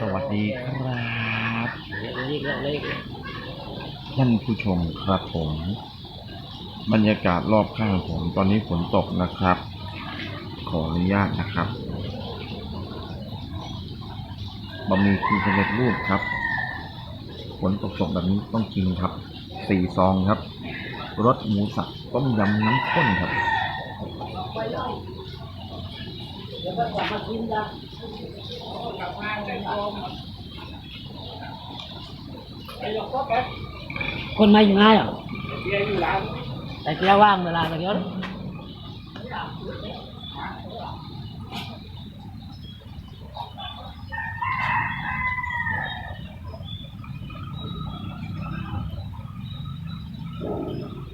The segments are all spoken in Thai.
สวัสดีครับท่านผู้ชมครับผม บรรยากาศรอบข้างผมตอนนี้ฝนตกนะครับ ขออนุญาตนะครับบะหมี่คือสำเร็จรูปครับฝนตกๆแบบนี้ต้องกินครับสี่ซองครับรสหมูสับต้มยำน้ำข้นครับ คนมาอยู่ง่ายเหรอแต่เที่ยวว่างเวลาแต่เที่ยวอื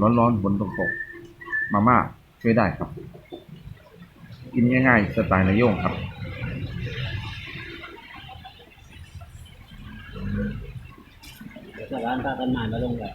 ร้อนๆฝนตกๆมาม่าช่วยได้ครับ กินง่ายๆสไตล์นายโยงครับชาวบ้านตากันหมามาลงเลย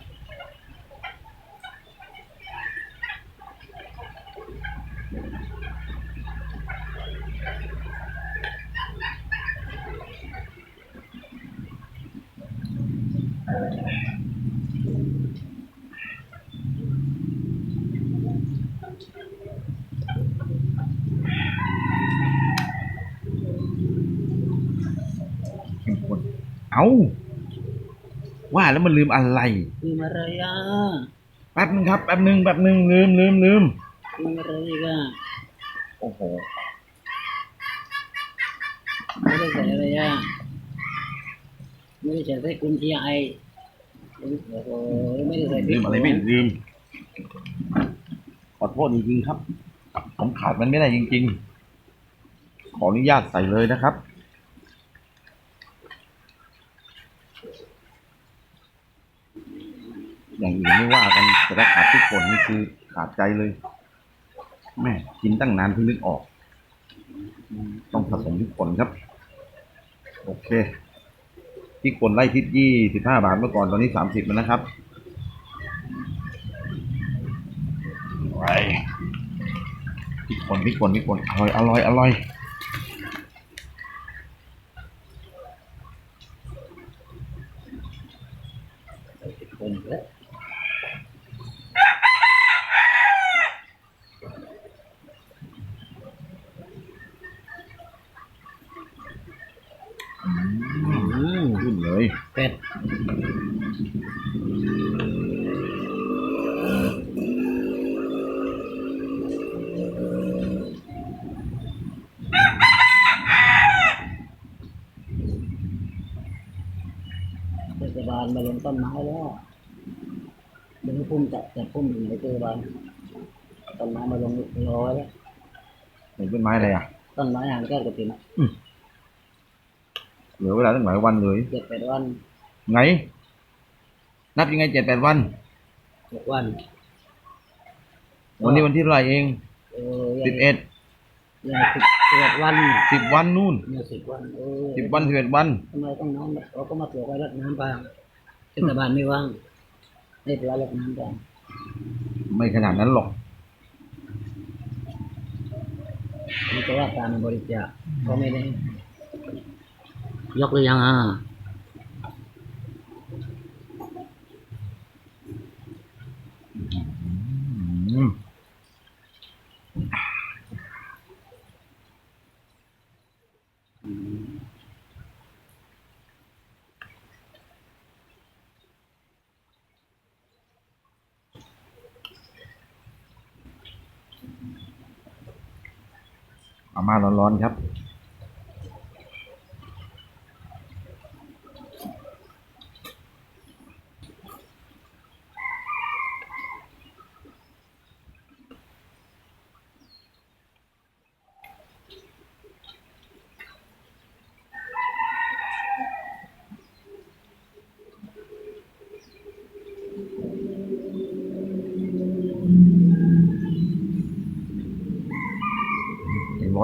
เอาว่าแล้วมันลืมอะไรคือมาเลยอะแป๊บนึงครับแป๊บนึงแป๊บนึงลืมลืมลืมคือมาเลยอีกอะโอ้โหไม่ได้ใส่อะไรอะไม่ได้ใส่ไส้กุนเชียไอโอ้โหไม่ได้ใส่พลืมอะไรไม่ลืมขอโทษจริงๆครับผมขาดมันไม่ได้จริง ๆ ขออนุญาตใส่เลยนะครับ อย่างอื่นไม่ว่ากันแต่ถ้าขาดทุกคนนี่คือขาดใจเลย แม่กินตั้งนานเพิ่งนึกออก ต้องผสมพริกป่นครับ โอเคพริกป่นไล่ทิศยี่สิบห้าบาทเมื่อก่อนตอนนี้สามสิบแล้วนะครับไปพริกป่นพริกป่นพริกป่นอร่อยอร่อยอร่อย คนแล้ว อืม ขึ้นเลยเป็ดเทศบาลมาลงต้นไม้แล้วดึงพุ่มจัดจัดพุ่มอยู่ในเทศบาลต้นไม้มาลงร้อยแล้วเห็นต้นไม้อะไรอะต้นไม้ห่างแก้วกระถิ่น เหลือเวลาตั้งหลายวันเลยเจ็ดแปดวัน ไง นับยังไงเจ็ดแปดวันหกวัน วันนี้วันที่เท่าไหร่เองเออสิบเอ็ดยังสิบสิบเอ็ดวันสิบวันนู่นเนี่ยสิบวันเออสิบวันสิบเอ็ดวันทำไมต้องน้ำเราก็มาตรวจไว้รดน้ำไปเทศบาลไม่ว่างให้ตรวจรดน้ำไปไม่ขนาดนั้นหรอกนี่ก็ว่าการบริจาคก็ไม่ได้ ยกหรือยังอะมามาร้อนๆครับ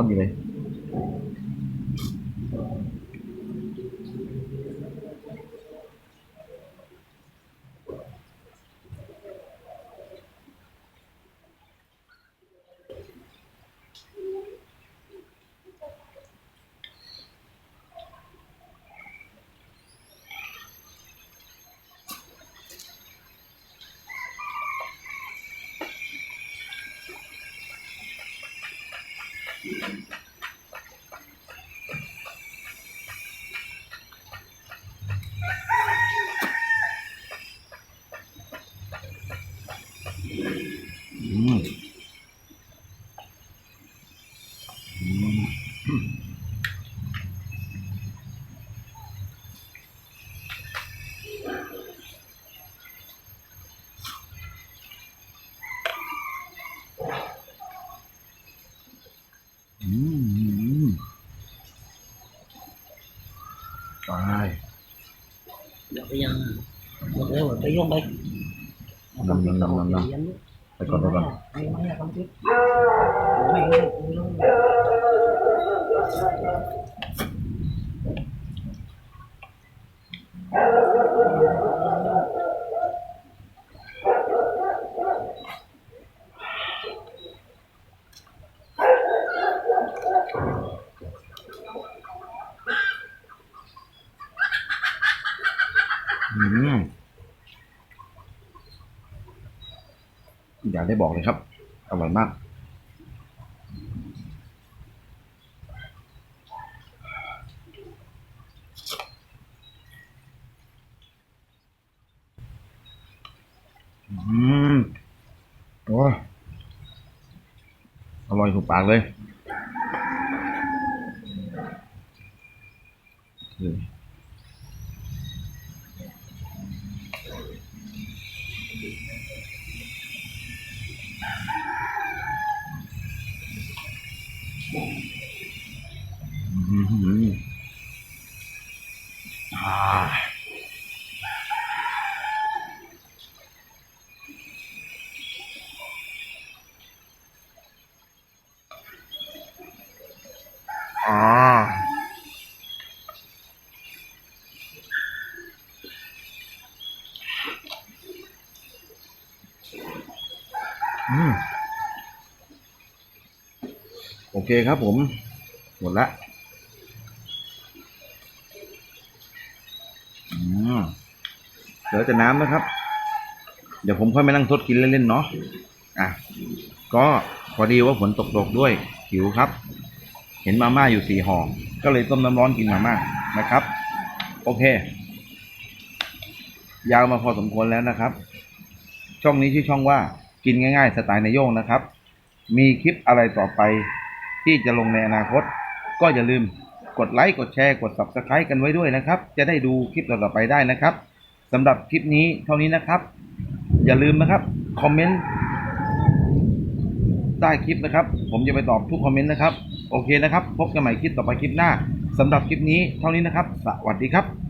ยั อืมอืมตายเดี๋ยวไปยังหมดแล้วไปย่องไปนำนำนำนำนำไปก่อนไปก่อนไม่ไม่ทำทิศไม่ไม่ อืมอยากได้บอกเลยครับ อร่อยมาก อืมโอ้อร่อยถูกปากเลยเเคครับผม หมดละเหลือแต่น้ำนะครับ เดี๋ยวผมค่อยมานั่งทดกินเล่นๆเนาะอะก็พอดีว่าฝนตกตกด้วยหิวครับ เห็นมาม่าอยู่สี่ห่อก็เลยต้มน้ำร้อนกินมาม่านะครับ โอเค ยาวมาพอสมควรแล้วนะครับ ช่องนี้ชื่อช่องว่ากินง่ายๆ สไตล์นายโยงนะครับ มีคลิปอะไรต่อไป ที่จะลงในอนาคต ก็อย่าลืมกดไลค์กดแชร์กด subscribe กันไว้ด้วยนะครับ จะได้ดูคลิปต่อๆไปได้นะครับสำหรับคลิปนี้เท่านี้นะครับ อย่าลืมนะครับคอมเมนต์ใต้คลิปนะครับ ผมจะไปตอบทุกคอมเมนต์นะครับ โอเคนะครับ พบกันใหม่คลิปต่อไปคลิปหน้าสำหรับคลิปนี้เท่านี้นะครับ สวัสดีครับ